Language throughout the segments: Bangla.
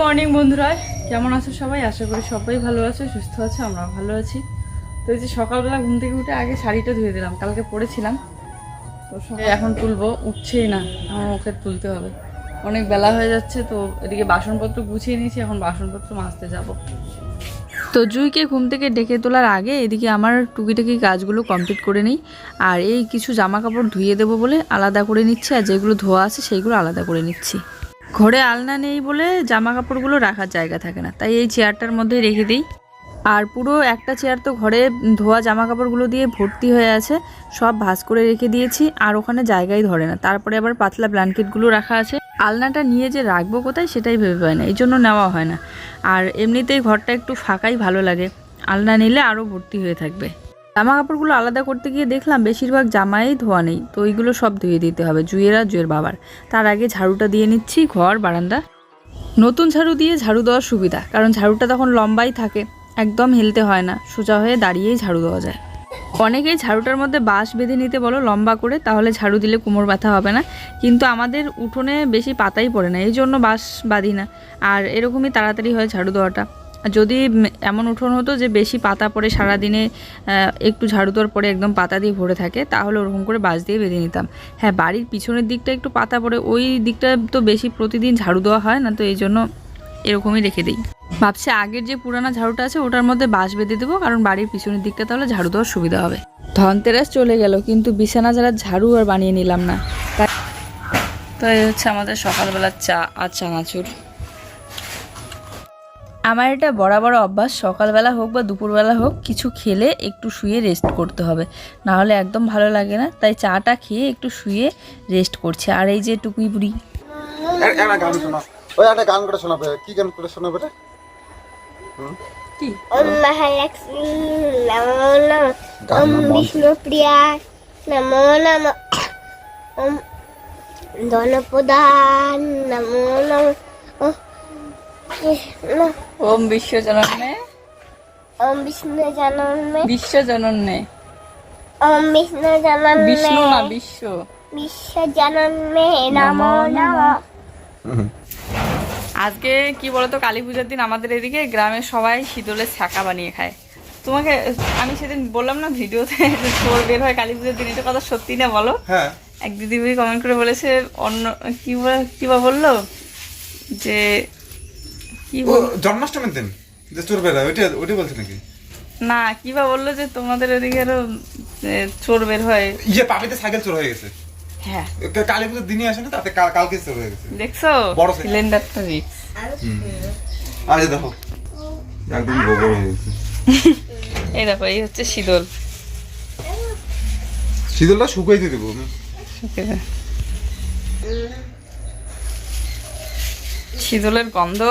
মর্নিং বন্ধুরা। কেমন আছো সবাই? আশা করি সবাই ভালো আছে, সুস্থ আছে আমরা ভালো আছি। তো এই যে সকালবেলা ঘুম থেকে উঠে আগে শাড়িটা ধুয়ে দিলাম, কালকে পরেছিলাম। তো এখন তুলবো, উঠছেই না, আমার ওকে তুলতে হবে। অনেক বেলা হয়ে যাচ্ছে, তো এদিকে বাসনপত্র গুছিয়ে নিয়েছি, এখন বাসনপত্র মাজতে যাব। তো জুইকে ঘুম থেকে ডেকে তোলার আগে এদিকে আমার টুকিটাকি কাজগুলো কমপ্লিট করে নিই, আর এই কিছু জামা কাপড় ধুয়ে দেবো বলে আলাদা করে নিচ্ছি, আর যেগুলো ধোয়া আছে সেইগুলো আলাদা করে নিচ্ছি। ঘরে আলনা নেই বলে জামা কাপড়গুলো রাখার জায়গা থাকে না। তাই এই চেয়ারটার মধ্যে রেখে দিই। আর পুরো একটা চেয়ার তো ঘরে ধোয়া জামা কাপড়গুলো দিয়ে ভর্তি হয়ে আছে, সব ভাঁজ করে রেখে দিয়েছি, আর ওখানে জায়গাই ধরে না। তারপরে আবার পাতলা ব্ল্যাঙ্কেটগুলো রাখা আছে। আলনাটা নিয়ে যে রাখব কোথায় সেটাই ভেবে পাই না, এই জন্য নেওয়া হয় না। আর এমনিতেই ঘরটা একটু ফাঁকাই ভালো লাগে। আলনা নিলে আরও ভর্তি হয়ে থাকবে। জামা কাপড়গুলো আলাদা করতে গিয়ে দেখলাম বেশিরভাগ জামাই ধোয়া নেই, তো ওইগুলো সব ধুয়ে দিতে হবে, জুয়ের জুয়ের বাবার। তার আগে ঝাড়ুটা দিয়ে নিচ্ছি, ঘর, বারান্দা। নতুন ঝাড়ু দিয়ে ঝাড়ু দেওয়ার সুবিধা, কারণ ঝাড়ুটা তখন লম্বাই থাকে, একদম হেলতে হয় না, সোজা হয়ে দাঁড়িয়েই ঝাড়ু দেওয়া যায়। অনেকেই ঝাড়ুটার মধ্যে বাঁশ বেঁধে নিতে বলো লম্বা করে, তাহলে ঝাড়ু দিলে কোমর ব্যথা হবে না। কিন্তু আমাদের উঠোনে বেশি পাতাই পড়ে না, এই জন্য বাঁশ বাঁধি না। আর এরকমই তাড়াতাড়ি হয় ঝাড়ু দেওয়াটা। যদি এমন উঠোন হতো যে বেশি পাতা পড়ে সারাদিনে একটু ঝাড়ু দেওয়ার পরে একদম পাতা দিয়ে ভরে থাকে, তাহলে ওরকম করে বাঁশ দিয়ে বেঁধে নিতাম। হ্যাঁ বাড়ির পিছনের দিকটা একটু পাতা পড়ে, ওই দিকটা তো বেশি প্রতিদিন ঝাড়ু দেওয়া হয় না, তো এই জন্য এরকমই রেখে দিই। ভাবছি আগের যে পুরানো ঝাড়ুটা আছে, ওটার মধ্যে বাঁশ বেঁধে দেবো, কারণ বাড়ির পিছনের দিকটা তাহলে ঝাড়ু দেওয়ার সুবিধা হবে। ধনতেরাস চলে গেল, কিন্তু বিছানা যারা ঝাড়ু আর বানিয়ে নিলাম না। তো এই হচ্ছে আমাদের সকালবেলার চা আর চানাচুর। আমার এটা বরাবর অভ্যাস সকালবেলা হোক বা দুপুরবেলা হোক কিছু খেলে একটু শুয়ে রেস্ট করতে হবে। না হলে একদম ভালো লাগে না তাই চাটা খেয়ে একটু শুয়ে রেস্ট করছে। আর এই যে টুকুই বুড়ি। ওই একটা গান করে শোনাবে। কি গান করে শোনাবে মহালক্ষ্মী নমো নম গান ওম না, মন্ত্র। বিষ্ণুপ্রিয়া নমো নম ওম ধনপ্রধান নমো নম ওম কৃষ্ণ ওম বিষ্ণু বিশ্বজনন্যে ওম বিষ্ণু জনমে বিষ্ণু না বিশ্ব। বিশ্ব জনমে নমো নম। আজকে কি বলতো কালী পূজার দিন আমাদের এদিকে গ্রামের সবাই শীতলের ছাকা বানিয়ে খায়। তোমাকে আমি সেদিন বললাম না ভিডিওতে যে চোর বের হয় কালী পূজার দিন এটা কথা সত্যি না বলো? হ্যাঁ। এক দিদি কমেন্ট করে বলেছে অন্য কি বলে- কি বা বলল? যে কি জন্মাষ্টমীর দিন? যে চোর বেড়ায় ওইটা ওইটা বলছে নাকি? না কি বা বলল যে তোমাদের ওদিকে আরও চোর বের হয়। ইয়ে পাপিতে সাইকেল চোর হয়ে গেছে। হ্যাঁ। কালী পুজোর দিনই আসে না তাতে কাল- কালকে চোর হয়ে গেছে। দেখছ? বড় সাইকেল। সিলিন্ডারটা রিক্স আর দেখো একদম গোবর হয়ে গেছে। এই দেখো এই হচ্ছে শীতল। শীতলটা শুকাইতে দেবো। আমি। শীতলের গন্ধ।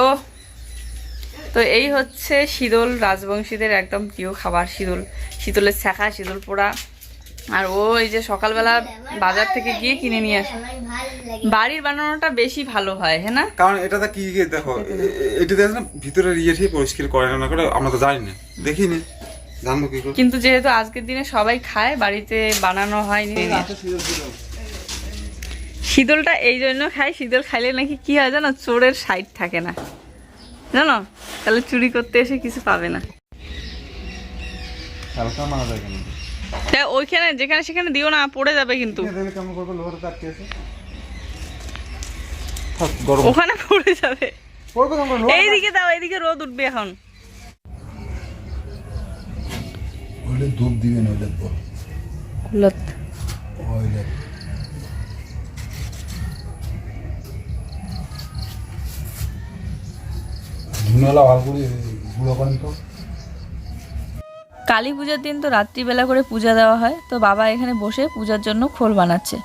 তো এই হচ্ছে শীতল রাজবংশীদের একদম প্রিয় খাবার, শীতল, শীতলের শাখা, শীতল পোড়া। আর ও এই যে সকালবেলা বাজার থেকে গিয়ে কিনে নিয়ে আসে। বাড়ির বানানোটা বেশি ভালো হয় হ্যাঁ না? কারণ এটাতে কি দেখো এ- এ- এটা দেখো না ভিতরের ইয়ে পরিষ্কার করে না না করে আমরা তো জানি না দেখিনি জানব কি করে কিন্তু যেহেতু আজকের দিনে সবাই খায় বাড়িতে বানানো হয় নিয়ে শীতলটা এই জন্য খাই শীতল খাইলে নাকি কি হয় জানো চোরের সাইড থাকে না জানো তাহলে চুরি করতে এসে কিছু পাবে না। মানা ওইখানে যেখানে সেখানে দিও না পড়ে যাবে কিন্তু। ওখানে পড়ে যাবে। এইদিকে দাও এইদিকে রোদ উঠবে এখন। ধূপ দিবেন ওইটা কালী পূজার দিন তো রাত্রিবেলা করে পূজা দেওয়া হয়, তো বাবা এখানে বসে পূজার জন্য খোল বানাচ্ছে।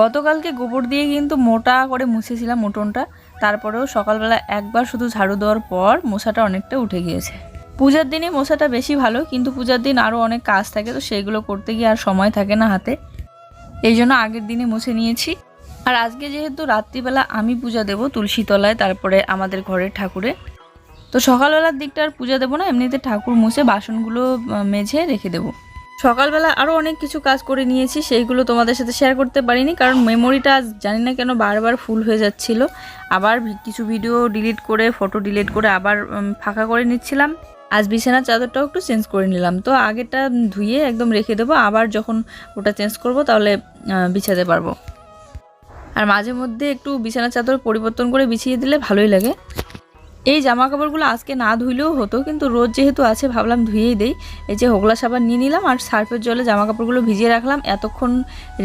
গতকালকে গোবর দিয়ে কিন্তু মোটা করে মুছেছিলাম উঠোনটা তারপরেও সকালবেলা একবার শুধু ঝাড়ু দেওয়ার পর মশাটা অনেকটা উঠে গিয়েছে। পূজার দিনে মশাটা বেশি ভালো, কিন্তু পূজার দিন আরও অনেক কাজ থাকে, তো সেইগুলো করতে গিয়ে আর সময় থাকে না হাতে। এই জন্য আগের দিনে মুছে নিয়েছি। আর আজকে যেহেতু রাত্রিবেলা আমি পূজা দেব তুলসী তলায় তারপরে আমাদের ঘরের ঠাকুরে। তো সকালবেলার দিকটা আর পূজা দেবো না, এমনিতে ঠাকুর মুছে বাসনগুলো মেঝে রেখে দেবো। সকালবেলা আরও অনেক কিছু কাজ করে নিয়েছি, সেইগুলো তোমাদের সাথে শেয়ার করতে পারিনি, কারণ মেমোরিটা জানি না কেন বারবার ফুল হয়ে যাচ্ছিল। আবার কিছু ভিডিও ডিলিট করে ফটো ডিলিট করে আবার ফাঁকা করে নিচ্ছিলাম। আজ বিছানার চাদরটাও একটু চেঞ্জ করে নিলাম। তো আগেরটা ধুয়ে একদম রেখে দেবো, আবার যখন ওটা চেঞ্জ করব তাহলে বিছাতে পারব। আর মাঝে মধ্যে একটু বিছানা চাদর পরিবর্তন করে বিছিয়ে দিলে ভালোই লাগে। এই জামা কাপড়গুলো আজকে না ধুইলেও হতো, কিন্তু রোদ যেহেতু আছে, ভাবলাম ধুয়েই দেই। এই যে হোগলা সাবান নিয়ে নিলাম আর সার্ফের জলে জামা কাপড়গুলো ভিজিয়ে রাখলাম। এতক্ষণ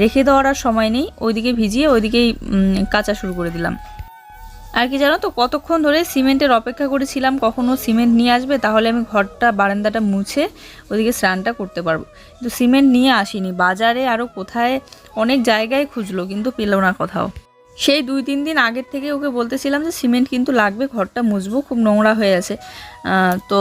রেখে দেওয়ার আর সময় নেই। ওইদিকে ভিজিয়ে ওইদিকেই কাঁচা কাচা শুরু করে দিলাম। আর কি জানো তো, কতক্ষণ ধরে সিমেন্টের অপেক্ষা করেছিলাম কখনো সিমেন্ট নিয়ে আসবে, তাহলে আমি ঘরটা, বারান্দাটা মুছে ওদিকে স্নানটা করতে পারব। কিন্তু সিমেন্ট নিয়ে আসিনি, বাজারে আরও কোথায় অনেক জায়গায় খুঁজলো, কিন্তু পেল না কোথাও। সেই দুই তিন দিন আগের থেকে ওকে বলতেছিলাম যে সিমেন্ট কিন্তু লাগবে, ঘরটা মুছবো, খুব নোংরা হয়ে আছে। তো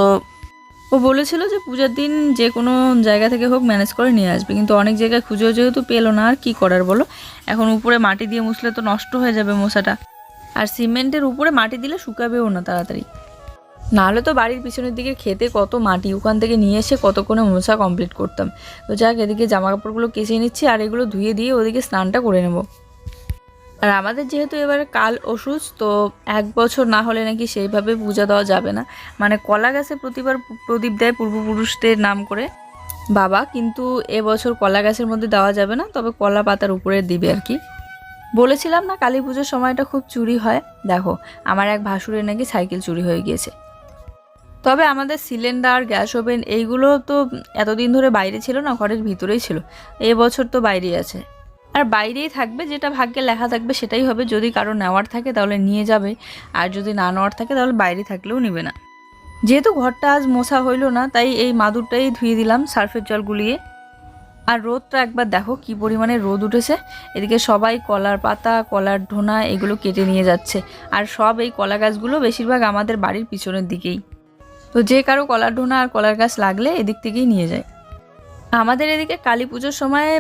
ও বলেছিল যে পূজার দিন যে কোনো জায়গা থেকে হোক ম্যানেজ করে নিয়ে আসবে, কিন্তু অনেক জায়গায় খুঁজেও যেহেতু পেল না, আর কী করার বলো? এখন উপরে মাটি দিয়ে মুছলে তো নষ্ট হয়ে যাবে মশাটা আর সিমেন্টের উপরে মাটি দিলে শুকাবেও না তাড়াতাড়ি। নাহলে তো বাড়ির পিছনের দিকে খেতে কত মাটি, ওখান থেকে নিয়ে এসে কতক্ষণে মোছা কমপ্লিট করতাম। তো যাক, এদিকে জামা কাপড়গুলো কেচে নিচ্ছি আর এগুলো ধুয়ে দিয়ে ওদিকে স্নানটা করে নেব। আর আমাদের যেহেতু এবারে কাল ওষুধ তো এক বছর না হলে নাকি সেইভাবে পূজা দেওয়া যাবে না। মানে কলা গাছে প্রতিবার প্রদীপ দেয় পূর্বপুরুষদের নাম করে। বাবা, কিন্তু এবছর কলা গাছের মধ্যে দেওয়া যাবে না, তবে কলা পাতার উপরে দিবে আর কি। বলেছিলাম না কালী পুজোর সময়টা খুব চুরি হয়? দেখো, আমার এক ভাসুরের নাকি সাইকেল চুরি হয়ে গিয়েছে। তবে আমাদের সিলিন্ডার, গ্যাস ওভেন এইগুলো তো এতদিন ধরে বাইরে ছিল না, ঘরের ভিতরেই ছিল। এবছর তো বাইরেই আছে। আর বাইরেই থাকবে, যেটা ভাগ্যে লেখা থাকবে সেটাই হবে। যদি কারও নেওয়ার থাকে তাহলে নিয়ে যাবে, আর যদি না নেওয়ার থাকে তাহলে বাইরে থাকলেও নেবে না। যেহেতু ঘরটা আজ মোছা হইল না, তাই এই মাদুরটাই ধুয়ে দিলাম সার্ফের জল গুলিয়ে আর রোদটা একবার দেখো কি পরিমাণে রোদ উঠেছে। এদিকে সবাই কলার পাতা, কলার ঢোনা এগুলো কেটে নিয়ে যাচ্ছে। আর সব এই কলা গাছগুলো বেশিরভাগ আমাদের বাড়ির পিছনের দিকেই। তো যে কারও কলার ঢোনা আর কলার গাছ লাগলে এদিক থেকেই নিয়ে যায়। আমাদের এদিকে কালী পুজোর সময়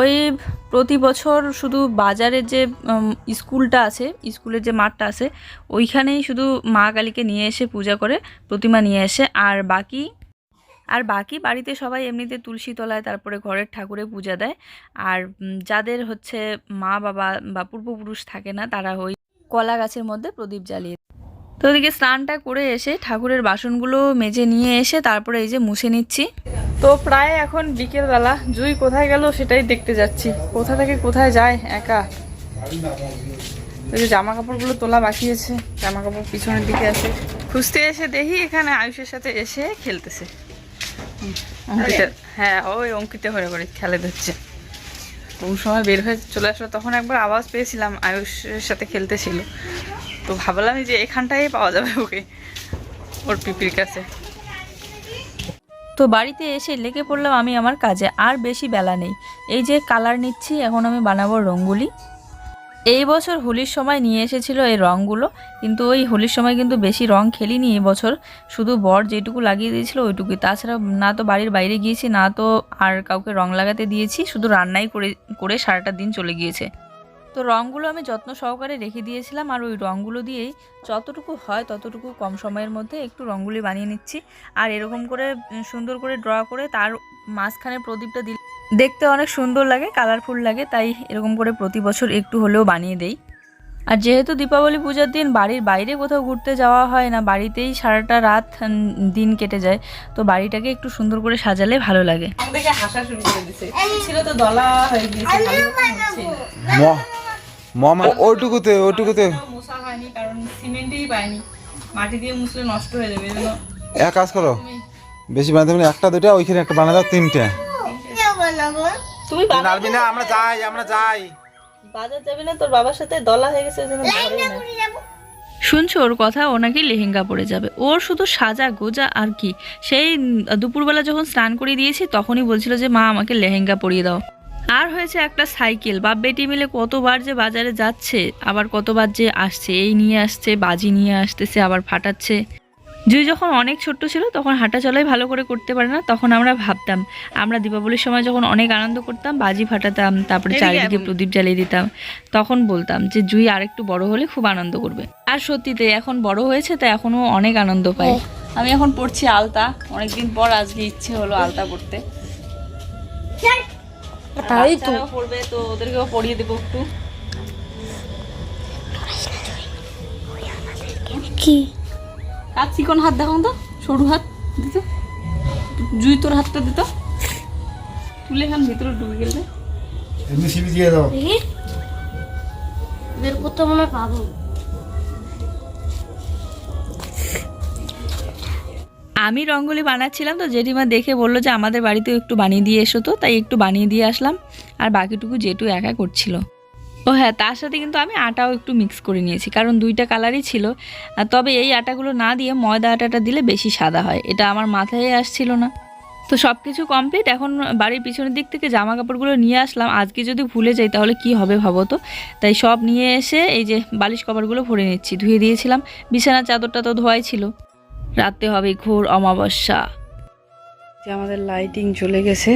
ওই প্রতি বছর শুধু বাজারের যে স্কুলটা আছে, স্কুলের যে মাঠটা আছে, ওইখানেই শুধু মা কালীকে নিয়ে এসে পূজা করে প্রতিমা নিয়ে এসে আর বাকি আর বাকি বাড়িতে সবাই এমনিতে তুলসী তলায়, তারপরে ঘরের ঠাকুরে পূজা দেয়। আর যাদের হচ্ছে মা, বাবা বা পূর্বপুরুষ থাকে না, তারা ওই কলা গাছের মধ্যে প্রদীপ জ্বালিয়ে। তো ওদিকে স্নানটা করে এসে ঠাকুরের বাসনগুলো মেজে নিয়ে এসে তারপরে এই যে মুছে নিচ্ছি। তো প্রায় এখন বিকেলবেলা, জুই কোথায় গেল সেটাই দেখতে যাচ্ছি। কোথা থেকে কোথায় যায়, একা? ওই যে জামা কাপড়গুলো তোলা বাকি আছে জামা কাপড় পিছনের দিকে আছে। খুঁজতে এসে দেখি এখানে আয়ুষের সাথে এসে খেলতেছে। অঙ্কিতা। হ্যাঁ ওই অঙ্কিতা হয়ে করে খেলে ধরছে। কোন সময় বের হয়ে চলে আসলো তখন একবার আওয়াজ পেয়েছিলাম আয়ুষের সাথে খেলতেছিল তো ভাবলাম যে এখানটাই পাওয়া যাবে ওকে ওর পিপির কাছে। তো বাড়িতে এসে লেগে পড়লাম আমি আমার কাজে আর বেশি বেলা নেই। এই যে কালার নিচ্ছি এখন আমি বানাবো রঙ্গুলি। এই বছর হোলির সময় নিয়ে এসেছিল এই রঙগুলো, কিন্তু ওই হোলির সময় কিন্তু বেশি রং খেলিনি এই বছর। শুধু বর যেটুকু লাগিয়ে দিয়েছিল ওইটুকুই। তাছাড়া না তো বাড়ির বাইরে গিয়েছি, না তো আর কাউকে রং লাগাতে দিয়েছি, শুধু রান্নাই করে করে সারাটা দিন চলে গিয়েছে। তো রঙগুলো আমি যত্ন সহকারে রেখে দিয়েছিলাম আর ওই রঙগুলো দিয়েই যতটুকু হয় ততটুকু কম সময়ের মধ্যে একটু রঙগুলি বানিয়ে নিচ্ছি। আর এরকম করে সুন্দর করে ড্র করে তার মাঝখানে প্রদীপটা দিলে দেখতে অনেক সুন্দর লাগে কালারফুল লাগে তাই এরকম করে প্রতি বছর একটু হলেও বানিয়ে দেই। আর যেহেতু দীপাবলি পূজার দিন বাড়ির বাইরে কোথাও ঘুরতে যাওয়া হয় না বাড়িতেই সারাটা রাত দিন কেটে যায় তো বাড়িটাকে একটু সুন্দর করে সাজালে ভালো লাগে। দেখে হাসা শুরু করে দিছে। ছিল তো দলা হয়ে গিয়েছে মমা ওইটুকুতে ওইটুকুতে। মশা হয়নি কারণ সিমেন্টেই পাইনি মাটি দিয়ে মুছলে নষ্ট হয়ে যাবে এই জন্য এক কাজ করো। বেশি বানাতে একটা দুটা ওইখানে একটা বানা দাও তিনটে। তুমি বাবা নারবি না আমরা যাই আমরা যাই। বাজার যাবি না তোর বাবার সাথে দলা হয়ে গেছে ওই। শুনছো ওর কথা ও নাকি লেহেঙ্গা পরে যাবে। ওর শুধু সাজা গোজা আর কি। সেই দুপুরবেলা যখন স্নান করিয়ে দিয়েছি তখনই বলছিল যে মা আমাকে লেহেঙ্গা পরিয়ে দাও। আর হয়েছে একটা সাইকেল। বাপ বেটি মিলে কতবার যে বাজারে যাচ্ছে আবার কতবার যে আসছে এই নিয়ে আসছে বাজি নিয়ে আসতেছে আবার ফাটাচ্ছে। জুই যখন অনেক ছোট্ট ছিল তখন হাঁটা চলাই ভালো করে করতে পারে না তখন আমরা ভাবতাম আমরা দীপাবলির সময় যখন অনেক আনন্দ করতাম বাজি ফাটাতাম তারপরে চারিদিকে প্রদীপ জ্বালিয়ে দিতাম তখন বলতাম যে জুই আর একটু বড় হলে খুব আনন্দ করবে। আর সত্যিতে এখন বড় হয়েছে তো এখনও অনেক আনন্দ পায় আমি এখন পড়ছি আলতা। অনেকদিন পর আজকে ইচ্ছে হলো আলতা পড়তে। তাই তো। পড়বে তো ওদেরকেও পড়িয়ে দেবো একটু। কি? আর চিকন হাত দেখাও তো সরু হাত দিত। জুই তোর হাতটা দিত। তুলে এখান ভিতরে ঢুকে গেলে। এমনি সিবি দিয়ে দাও। বের করতে মনে পাবো আমি রঙ্গোলি বানাচ্ছিলাম তো জেঠিমা দেখে বলল যে আমাদের বাড়িতেও একটু বানিয়ে দিয়ে এসো তো তাই একটু বানিয়ে দিয়ে আসলাম। আর বাকিটুকু জেঠু একা করছিল। ও হ্যাঁ তার সাথে কিন্তু আমি আটাও একটু মিক্স করে নিয়েছি, কারণ দুইটা কালারই ছিল। তবে এই আটাগুলো না দিয়ে ময়দা আটাটা দিলে বেশি সাদা হয়, এটা আমার মাথায় আসছিল না। তো সব কিছু কমপ্লিট এখন বাড়ির পিছনের দিক থেকে জামা কাপড়গুলো নিয়ে আসলাম। আজকে যদি ভুলে যাই তাহলে কি হবে ভাবো তো? তাই সব নিয়ে এসে এই যে বালিশ কভারগুলো ভরে নিচ্ছি, ধুয়ে দিয়েছিলাম। বিছানার চাদরটা তো ধোয়াই ছিল। রাতে হবে ঘোর অমাবস্যা। যে আমাদের লাইটিং চলে গেছে,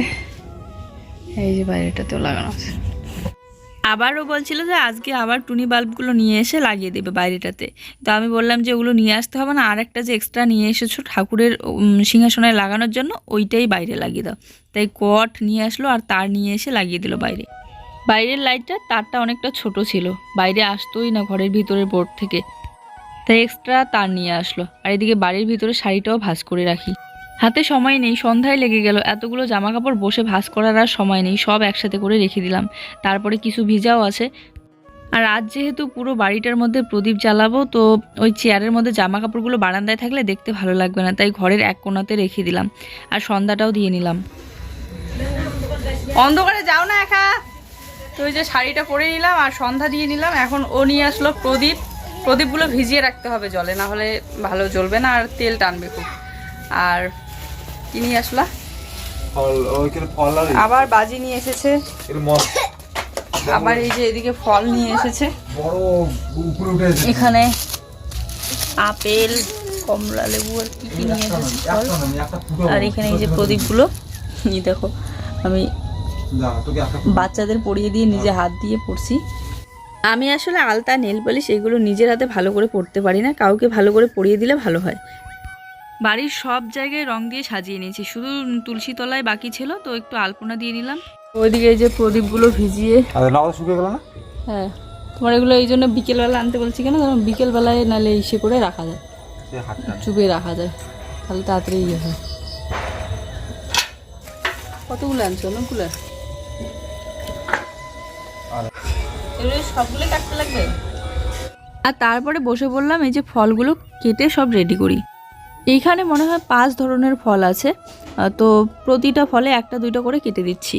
এই যে বাইরেটাতেও লাগানো আছে। আবারও বলছিল যে আজকে আবার টুনি বাল্বগুলো নিয়ে এসে লাগিয়ে দেবে বাইরেটাতে। তো আমি বললাম যে ওগুলো নিয়ে আসতে হবে না আর একটা যে এক্সট্রা নিয়ে এসেছ ঠাকুরের সিংহাসনে লাগানোর জন্য ওইটাই বাইরে লাগিয়ে দাও। তাই কট নিয়ে আসলো আর তার নিয়ে এসে লাগিয়ে দিল বাইরে। বাইরের লাইটটা তারটা অনেকটা ছোট ছিল, বাইরে আসতোই না ঘরের ভিতরের বোর্ড থেকে। তাই এক্সট্রা তার নিয়ে আসলো। আর এদিকে বাড়ির ভিতরে শাড়িটাও ভাঁজ করে রাখি। হাতে সময় নেই, সন্ধ্যায় লেগে গেল। এতগুলো জামা কাপড় বসে ভাঁজ করার আর সময় নেই, সব একসাথে করে রেখে দিলাম। তারপরে কিছু ভিজাও আছে। আর আজ যেহেতু পুরো বাড়িটার মধ্যে প্রদীপ জ্বালাবো, তো ওই চেয়ারের মধ্যে জামা কাপড়গুলো বারান্দায় থাকলে দেখতে ভালো লাগবে না, তাই ঘরের এক কোণাতে রেখে দিলাম। আর সন্ধ্যাটাও দিয়ে নিলাম। অন্ধকারে যাও না একা। তো ওই যে শাড়িটা পরে নিলাম আর সন্ধ্যা দিয়ে নিলাম। এখন ও নিয়ে আসলো প্রদীপ। প্রদীপগুলো ভিজিয়ে রাখতে হবে জলে, না হলে ভালো জ্বলবে না আর তেল টানবে খুব। আর কি নিয়ে আসলা? আবার বাজি নিয়ে এসেছে। আবার এই যে এদিকে ফল নিয়ে এসেছে। এখানে আপেল কমলা লেবু আর কি কি নিয়ে এসেছে ফল। আর এখানে এই যে প্রদীপগুলো এই দেখো আমি বাচ্চাদের পরিয়ে দিয়ে নিজে হাত দিয়ে পড়ছি। আমি আসলে আলতা নেল পালিশ এগুলো নিজের হাতে ভালো করে পড়তে পারি না। কাউকে ভালো করে পরিয়ে দিলে ভালো হয়। বাড়ির সব জায়গায় রং দিয়ে সাজিয়ে নিয়েছি। শুধু তুলসী তলায় বাকি ছিল তো একটু আলপনা দিয়ে নিলাম। ওইদিকে এই যে প্রদীপগুলো ভিজিয়ে। আর নাও শুকিয়ে গেল না? হ্যাঁ। তোমার এগুলো এই জন্য বিকেলবেলা আনতে বলছি কেন? কারণ বিকেলবেলায় নালে ইসে করে রাখা যায়। চুপে রাখা যায়। তাহলে তাড়াতাড়ি ইয়ে হয়। কতগুলো আনছো? অনেকগুলো? এগুলো সবগুলো কাটতে লাগবে? আর তারপরে বসে বললাম এই যে ফলগুলো কেটে সব রেডি করি। এইখানে মনে হয় পাঁচ ধরনের ফল আছে। তো প্রতিটা ফলে একটা দুইটা করে কেটে দিচ্ছি।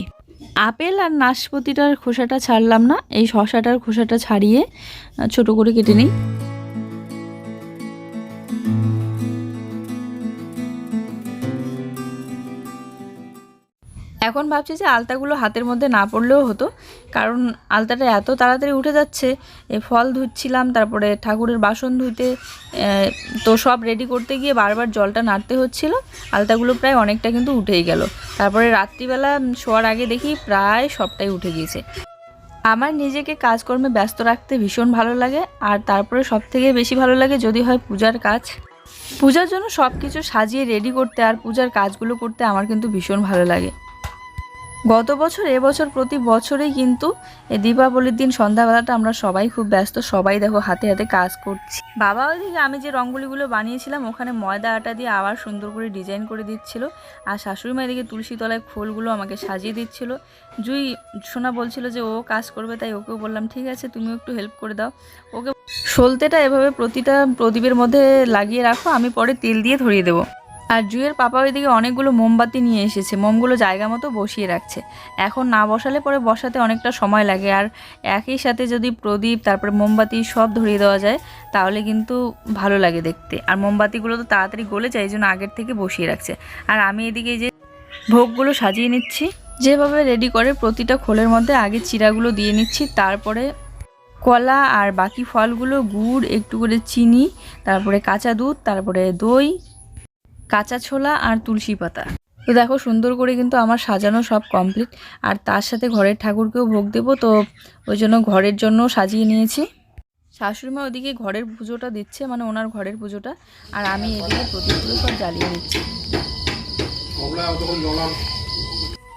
আপেল আর নাশপাতিটার খোসাটা ছাড়লাম না। এই শশাটার খোসাটা ছাড়িয়ে ছোট করে কেটে নিই। এখন ভাবছি যে আলতাগুলো হাতের মধ্যে না পড়লেও হতো। কারণ আলতাটা এত তাড়াতাড়ি উঠে যাচ্ছে ফল ধুচ্ছিলাম, তারপরে ঠাকুরের বাসন ধুইতে তো সব রেডি করতে গিয়ে বারবার জলটা নাড়তে হচ্ছিল। আলতাগুলো প্রায় অনেকটা কিন্তু উঠেই গেল। তারপরে রাত্রিবেলা শোয়ার আগে দেখি প্রায় সবটাই উঠে গিয়েছে। আমার নিজেকে কাজকর্মে ব্যস্ত রাখতে ভীষণ ভালো লাগে, আর তারপরে সব থেকে বেশি ভালো লাগে যদি হয় পূজার কাজ। পূজার জন্য সব কিছু সাজিয়ে রেডি করতে আর পূজার কাজগুলো করতে আমার কিন্তু ভীষণ ভালো লাগে। গত বছর এবছর প্রতি বছরেই কিন্তু এই দীপাবলির দিন সন্ধ্যাবেলাটা আমরা সবাই খুব ব্যস্ত, সবাই দেখো হাতে হাতে কাজ করছি। বাবা ওইদিকে আমি যে রঙ্গোলিগুলো বানিয়েছিলাম, ওখানে ময়দা আটা দিয়ে আবার সুন্দর করে ডিজাইন করে দিচ্ছিল। আর শাশুড়ি মা এদিকে তুলসী তলায় খোলগুলো আমাকে সাজিয়ে দিচ্ছিল। জুই, সোনা বলছিল যে ও কাজ করবে, তাই ওকেও বললাম, ঠিক আছে, তুমিও একটু হেল্প করে দাও। ওকে সলতেটা এভাবে প্রতিটা প্রদীপের মধ্যে লাগিয়ে রাখো, আমি পরে তেল দিয়ে ধরিয়ে দেবো। আর জুয়ের পাপা ওইদিকে অনেকগুলো মোমবাতি নিয়ে এসেছে, মোমগুলো জায়গা মতো বসিয়ে রাখছে। এখন না বসালে পরে বসাতে অনেকটা সময় লাগে আর একই সাথে যদি প্রদীপ, তারপরে মোমবাতি সব ধরিয়ে দেওয়া যায়, তাহলে কিন্তু ভালো লাগে দেখতে। আর মোমবাতিগুলো তো তাড়াতাড়ি গলে যায়, এই জন্য আগের থেকে বসিয়ে রাখছে। আর আমি এদিকে যে ভোগগুলো সাজিয়ে নিচ্ছি, যেভাবে রেডি করে প্রতিটা খোলের মধ্যে আগে চিরাগুলো দিয়ে নিচ্ছি, তারপরে কলা আর বাকি ফলগুলো, গুড়, একটু করে চিনি, তারপরে কাঁচা দুধ, তারপরে দই কাঁচা ছোলা আর তুলসী পাতা। তো দেখো সুন্দর করে কিন্তু আমার সাজানো সব কমপ্লিট আর তার সাথে ঘরের ঠাকুরকেও ভোগ দেব, তো ওই জন্য ঘরের জন্য সাজিয়ে নিয়েছি। শাশুড়িমা ওদিকে ঘরের পুজোটা দিচ্ছে মানে ওনার ঘরের পুজোটা। আর আমি এদিকে প্রদীপগুলো সব জ্বালিয়ে নিচ্ছি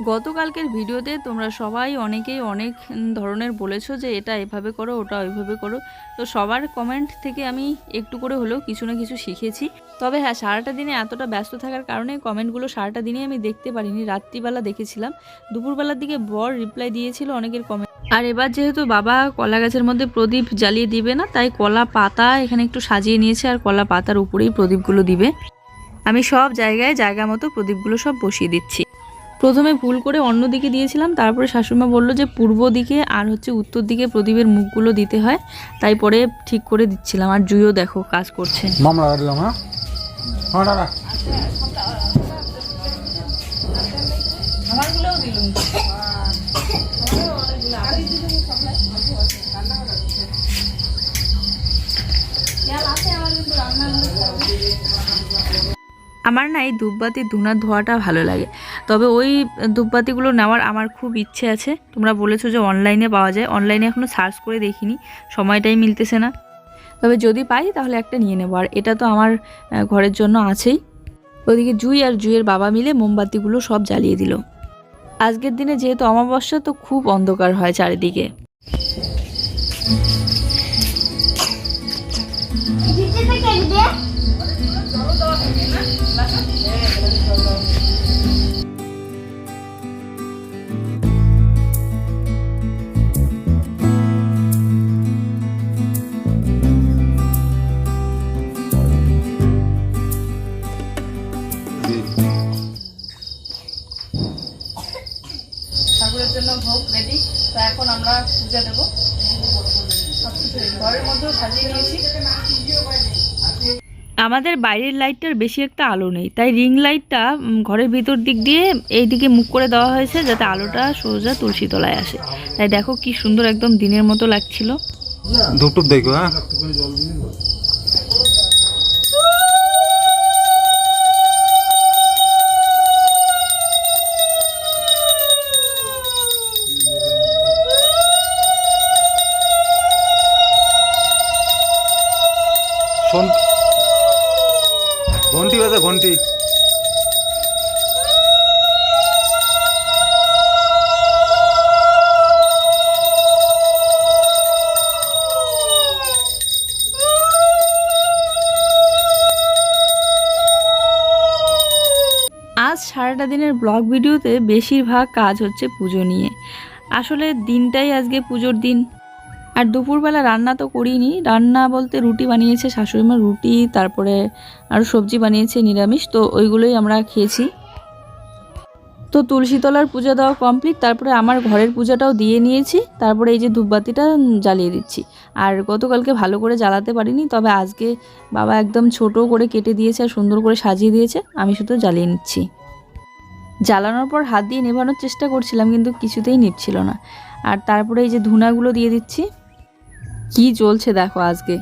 গতকালকের ভিডিওতে তোমরা সবাই অনেকেই অনেক ধরনের বলেছ যে এটা এভাবে করো, ওটা ওইভাবে করো। তো সবার কমেন্ট থেকে আমি একটু করে হলেও কিছু না কিছু শিখেছি। তবে হ্যাঁ সারাটা দিনে এতটা ব্যস্ত থাকার কারণে কমেন্টগুলো সারাটা দিনে আমি দেখতে পারিনি। রাত্রিবেলা দেখেছিলাম। দুপুরবেলার দিকে বর রিপ্লাই দিয়েছিল অনেকের কমেন্ট আর এবার যেহেতু বাবা কলা গাছের মধ্যে প্রদীপ জ্বালিয়ে দিবে না, তাই কলা পাতা এখানে একটু সাজিয়ে নিয়েছে আর কলা পাতার উপরেই প্রদীপগুলো দিবে। আমি সব জায়গায় জায়গা মতো প্রদীপগুলো সব বসিয়ে দিচ্ছি। প্রথমে ভুল করে অন্য দিকে দিয়েছিলাম তারপরে শাশুড়িমা বলল যে পূর্ব দিকে আর হচ্ছে উত্তর দিকে প্রদীপের মুখগুলো দিতে হয় তাই পরে ঠিক করে দিচ্ছিলাম। আর জুইও দেখো কাজ করছে। হ্যাঁ? হ্যাঁ দাদা আমারগুলোও দিলুম। আমার না এই ধূপবাতির ধুনার ধোয়াটা ভালো লাগে। তবে ওই ধূপবাতিগুলো নেওয়ার আমার খুব ইচ্ছে আছে। তোমরা বলেছ যে অনলাইনে পাওয়া যায়। অনলাইনে এখনও সার্চ করে দেখিনি। সময়টাই মিলতেছে না। তবে যদি পাই তাহলে একটা নিয়ে নেব। আর এটা তো আমার ঘরের জন্য আছেই। ওদিকে জুই আর জুইয়ের বাবা মিলে মোমবাতিগুলো সব জ্বালিয়ে দিল। আজকের দিনে যেহেতু অমাবস্যা, তো খুব অন্ধকার হয় চারিদিকে। আমাদের বাইরের লাইটটার বেশি একটা আলো নেই। তাই রিং লাইটটা ঘরের ভিতর দিক দিয়ে এই দিকে মুখ করে দেওয়া হয়েছে যাতে আলোটা সোজা তুলসী তলায় আসে। তাই দেখো কি সুন্দর একদম দিনের মতো লাগছিল। ধূপ টুপ দেখো হ্যাঁ? সারাটা দিনের ব্লগ ভিডিওতে বেশিরভাগ কাজ হচ্ছে পুজো নিয়ে। আসলে দিনটাই আজকে পুজোর দিন। আর দুপুরবেলা রান্না তো করিনি। রান্না বলতে রুটি বানিয়েছে শাশুড়িমা, রুটি, তারপরে আরও সবজি বানিয়েছে নিরামিষ, তো ওইগুলোই আমরা খেয়েছি। তো তুলসীতলার পূজা দেওয়া কমপ্লিট তারপরে আমার ঘরের পূজাটাও দিয়ে নিয়েছি, তারপরে এই যে ধূপবাতিটা জ্বালিয়ে দিচ্ছি। আর গতকালকে ভালো করে জ্বালাতে পারিনি, তবে আজকে বাবা একদম ছোট করে কেটে দিয়েছে আর সুন্দর করে সাজিয়ে দিয়েছে, আমি শুধু জ্বালিয়ে নিচ্ছি। জ্বালানোর পর হাত দিয়ে নেভানোর চেষ্টা করছিলাম, কিন্তু কিছুতেই নিচ্ছিল না। আর তারপরে এই যে ধুনাগুলো দিয়ে দিচ্ছি, কি জ্বলছে দেখো আজকে।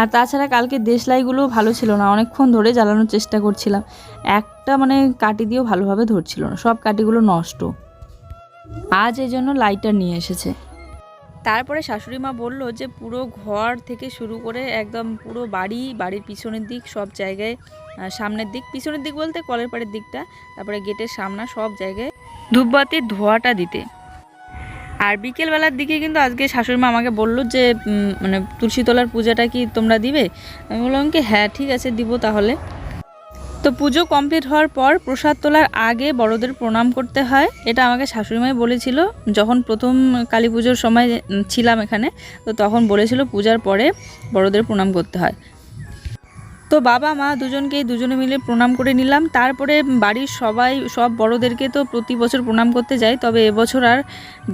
আর তাছাড়া কালকে দেশলাইগুলো ভালো ছিল না, অনেকক্ষণ ধরে জ্বালানোর চেষ্টা করছিলাম। একটা মানে কাটি দিয়েও ভালোভাবে ধরছিল না, সব কাটিগুলো নষ্ট। আজ এই জন্য লাইটার নিয়ে এসেছে। তারপরে শাশুড়ি মা বলল যে পুরো ঘর থেকে শুরু করে একদম পুরো বাড়ি, বাড়ির পিছনের দিক সব জায়গায় সামনের দিক, পিছনের দিক বলতে কলের পাড়ের দিকটা, তারপরে গেটের সামনা সব জায়গায় ধূপবাতির ধোয়াটা দিতে। আর বিকেলবেলার দিকে কিন্তু আজকে শাশুড়িমা আমাকে বলল যে মানে তুলসীতলার পূজাটা কি তোমরা দিবে? আমি বললাম কি হ্যাঁ ঠিক আছে, দিব তাহলে। তো পুজো কমপ্লিট হওয়ার পর প্রসাদ তোলার আগে বড়দের প্রণাম করতে হয়। এটা আমাকে শাশুড়িমাই বলেছিল। যখন প্রথম কালী পুজোর সময় ছিলাম এখানে, তো তখন বলেছিল পূজার পরে বড়দের প্রণাম করতে হয়। তো বাবা, মা দুজনকেই দুজনে মিলে প্রণাম করে নিলাম। তারপরে বাড়ির সবাই, সব বড়দেরকে তো প্রতি বছর প্রণাম করতে যাই, তবে এবছর আর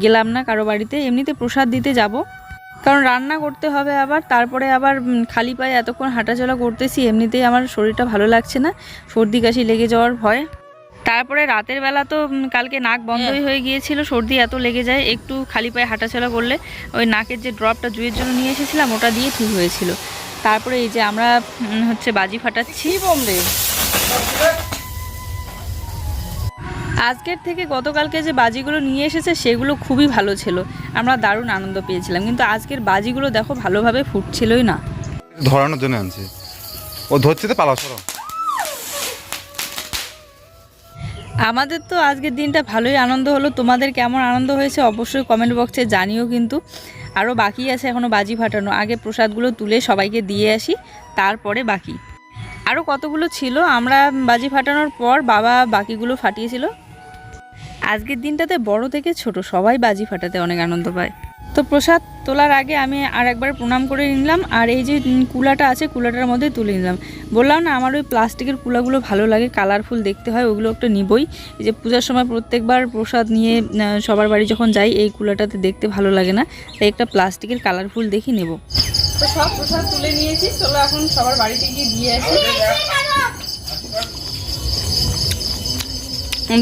গেলাম না কারও বাড়িতে। এমনিতে প্রসাদ দিতে যাব, কারণ রান্না করতে হবে আবার। তারপরে আবার খালি পায়ে এতক্ষণ হাঁটাচলা করতেছি, এমনিতেই আমার শরীরটা ভালো লাগছে না, সর্দি কাশি লেগে যাওয়ার ভয়। তারপরে রাতের বেলা তো কালকে নাক বন্ধই হয়ে গিয়েছিল, সর্দি এত লেগে যায়, একটু খালি পায়ে হাঁটাচলা করলে ওই নাকের যে ড্রপটা জুয়ের জন্য নিয়ে এসেছিলাম, ওটা দিয়ে ঠিক হয়েছিল। তারপরে এই যে আমরা হচ্ছে বাজি ফাটাচ্ছি। বোমরে আজকের থেকে গতকালকে যে বাজিগুলো নিয়ে এসেছে সেগুলো খুবই ভালো ছিল। আমরা দারুণ আনন্দ পেয়েছিলাম। কিন্তু আজকের বাজিগুলো দেখো ভালোভাবে ফুটছিলই না। ধরানোর জন্য আনছে। ও ধরছে তো পালা সরো। আমাদের তো আজকের দিনটা ভালোই আনন্দ হলো। তোমাদের কেমন আনন্দ হয়েছে অবশ্যই কমেন্ট বক্সে জানিও কিন্তু। আরও বাকি আছে এখনও বাজি ফাটানো। আগে প্রসাদগুলো তুলে সবাইকে দিয়ে আসি, তারপরে বাকি। আরও কতগুলো ছিল? আমরা বাজি ফাটানোর পর বাবা বাকিগুলো ফাটিয়েছিল। আজকের দিনটাতে বড় থেকে ছোট, সবাই বাজি ফাটাতে অনেক আনন্দ পায়। তো প্রসাদ তোলার আগে আমি আর একবার প্রণাম করে নিলাম, আর এই যে কুলাটা আছে কুলাটার মধ্যে তুলে নিলাম। বললাম না, আমার ওই প্লাস্টিকের কুলাগুলো ভালো লাগে, কালারফুল দেখতে হয়, ওগুলো একটা নিবই। এই যে পূজার সময় প্রত্যেকবার প্রসাদ নিয়ে সবার বাড়ি যখন যাই, এই কুলাটাতে দেখতে ভালো লাগে না, তাই একটা প্লাস্টিকের কালারফুল দেখি নেব। তো সব প্রসাদ তুলে নিয়েছি, চলো এখন সবার বাড়িতে গিয়ে দিয়ে আসি।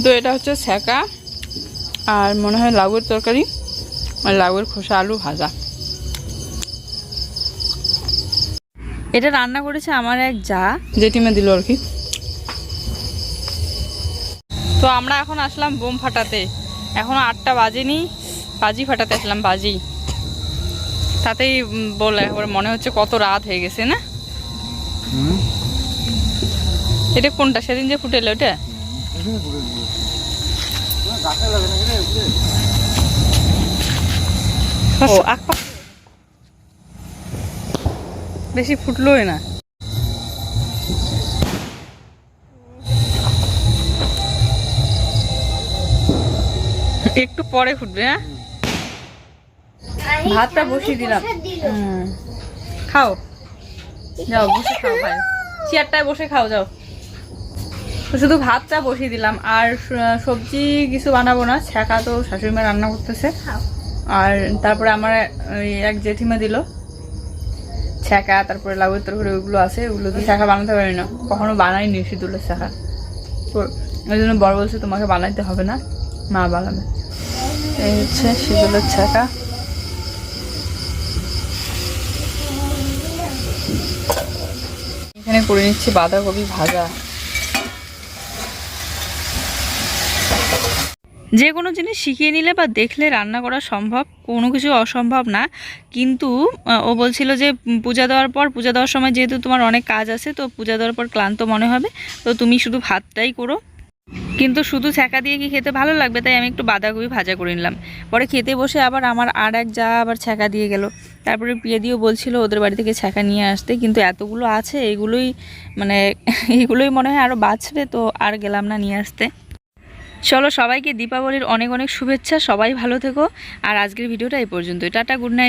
তো এটা হচ্ছে ছ্যাঁকা, আর মনে হয় লাউয়ের তরকারি। আর লাউয়ের খোসা আলু ভাজা। এটা রান্না করেছে আমার এক যা। জেঠিমে দিল আর কি। তো আমরা এখন আসলাম বোম ফাটাতে। এখনও আটটা বাজেনি বাজি ফাটাতে আসলাম বাজি। তাতেই বলে একবার মনে হচ্ছে কত রাত হয়ে গেছে না? এটা কোনটা? সেদিন যে ফুটেলো ওটা ও আখ বেশি ফুটলোই না। একটু পরে ফুটবে হ্যাঁ? ভাতটা বসিয়ে দিলাম। খাও। যাও বসে খাও। ভাই চেয়ারটায় বসে খাও যাও। শুধু ভাতটা বসিয়ে দিলাম। আর সবজি কিছু বানাবো না। ছ্যাঁকা তো শাশুড়ি মা রান্না করতেছে। আর তারপরে আমার এক জেঠিমা দিল। ছ্যাঁকা তারপরে লাউয়ের তরকারি ওগুলো আছে, ওগুলো তো ছ্যাঁকা বানাতে পারি না। কখনো বানাইনি সিঁদুলের ছ্যাঁকা তো ওই জন্য বড় বলছে, তোমাকে বানাইতে হবে না, মা বানাবে। এই হচ্ছে সিঁদুলের ছ্যাঁকা এখানে করে নিচ্ছি বাঁধাকপি ভাজা। যে কোনো জিনিস শিখিয়ে নিলে বা দেখলে রান্না করা সম্ভব, কোনো কিছু অসম্ভব না। কিন্তু ও বলছিল যে পূজা দেওয়ার পর, পূজা দেওয়ার সময় যেহেতু তোমার অনেক কাজ আছে, তো পূজা দেওয়ার পর ক্লান্ত মনে হবে। তো তুমি শুধু ভাতটাই করো। কিন্তু শুধু ছ্যাঁকা দিয়ে কি খেতে ভালো লাগবে? তাই আমি একটু বাঁধাকপি ভাজা করে নিলাম। পরে খেতে বসে আবার আমার আর এক যা আবার ছ্যাঁকা দিয়ে গেল। তারপরে প্রিয়াদিও বলছিল ওদের বাড়ি থেকে ছ্যাঁকা নিয়ে আসতে। কিন্তু এতগুলো আছে, এগুলোই মানে এগুলোই মনে হয় আরও বাঁচবে, তো আর গেলাম না নিয়ে আসতে। চলো সবাইকে দীপাবলির অনেক অনেক শুভেচ্ছা, সবাই ভালো থেকো। আর আজকের ভিডিওটা এই পর্যন্তই। Tata, good night.